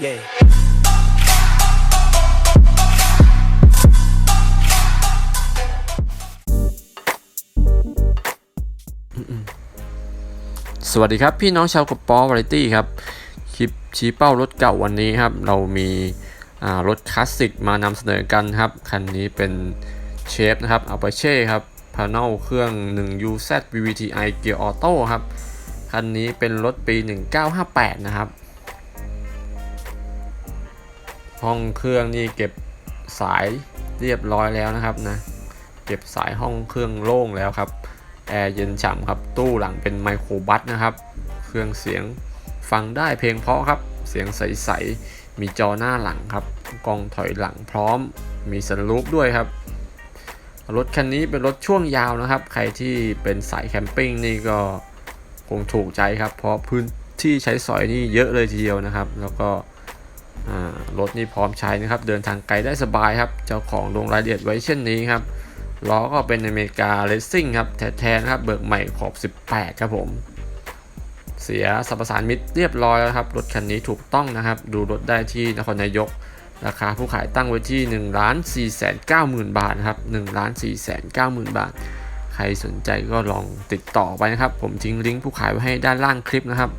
Yeah. สวัสดีครับ พี่น้องชาวกระป๋อวาไรตี้ครับ คลิปชี้เป้ารถเก่าวันนี้ครับ เรามีรถคลาสสิกมานำเสนอกันครับ คันนี้เป็นเชฟนะครับอัลปาเช่ครับพา n นลเครื่อง 1 UZ VVTi เกียร์ออโต้ครับ คันนี้เป็นรถปี 1958 นะครับ ห้องเครื่องนี่เก็บสายเรียบร้อยแล้วนะครับนะ เก็บสายห้องเครื่องโล่งแล้วครับ แอร์เย็นฉ่ำครับ ตู้หลังเป็นไมโครบัสนะครับ เครื่องเสียงฟังได้เพลงเพราะครับ เสียงใสๆ มีจอหน้าหลังครับ กล้องถอยหลังพร้อม มีสันลูปด้วยครับ รถคันนี้เป็นรถช่วงยาวนะครับ ใครที่เป็นสายแคมปิ้งนี่ก็คงถูกใจครับ เพราะพื้นที่ใช้สอยนี่เยอะเลยทีเดียวนะครับ แล้วก็ รถนี่พร้อมใช้นะครับ เดินทางไกลได้สบายครับ เจ้าของลงรายละเอียดไว้เช่นนี้ครับล้อก็เป็นอเมริกาเลสซิ่งครับแท้ๆนะครับเบิกใหม่ขอบ 18 ครับผม เสียสัมปสานมิตรเรียบร้อยแล้วครับ รถคันนี้ถูกต้องนะครับ ดูรถได้ที่นครนายก ราคาผู้ขายตั้งไว้ที่1ล้าน4 9 0 0 0 0 บาทนะครับ1ล้าน4 9 0 0 0 0 บาท ใครสนใจก็ลองติดต่อไปนะครับ ผมทิ้งลิงก์ผู้ขายไว้ให้ด้านล่างคลิปนะครับ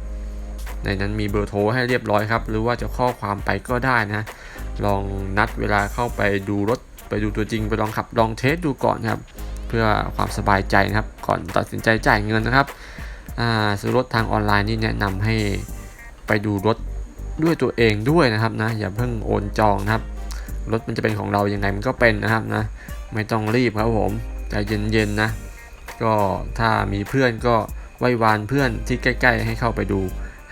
ในนั้นมีเบอร์โทรให้เรียบร้อยครับ หรือว่าจะข้อความไปก็ได้นะ ลองนัดเวลาเข้าไปดูรถไปดูตัวจริงไปลองขับลองเทสดูก่อนครับ เพื่อความสบายใจนะครับ ก่อนตัดสินใจจ่ายเงินนะครับซื้อรถทางออนไลน์นี่แนะนำให้ไปดูรถด้วยตัวเองด้วยนะครับนะอย่าเพิ่งโอนจองนะครับ รถมันจะเป็นของเรายังไงมันก็เป็นนะครับนะไม่ต้องรีบครับผมใจเย็นๆนะ ก็ถ้ามีเพื่อนก็ไหว้วานเพื่อนที่ใกล้ ๆ ให้เข้าไปดู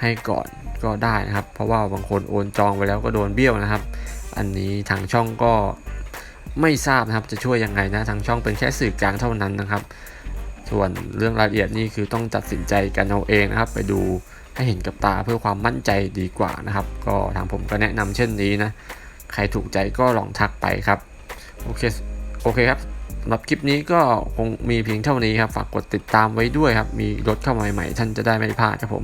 ให้ก่อนก็ได้นะครับ เพราะว่าบางคนโอนจองไปแล้วก็โดนเบี้ยวนะครับ อันนี้ทางช่องก็ไม่ทราบนะครับจะช่วยยังไงนะทางช่องเป็นแค่สื่อกลางเท่านั้นนะครับ ส่วนเรื่องรายละเอียดนี่คือต้องตัดสินใจกันเอาเองนะครับ ไปดูให้เห็นกับตาเพื่อความมั่นใจดีกว่านะครับ ก็ทางผมก็แนะนำเช่นนี้นะใครถูกใจก็ลองทักไปครับโอเคโอเคครับสำหรับคลิปนี้ก็คงมีเพียงเท่านี้ครับฝากกดติดตามไว้ด้วยครับ มีรถเข้ามาใหม่ท่านจะได้ไม่พลาดครับผม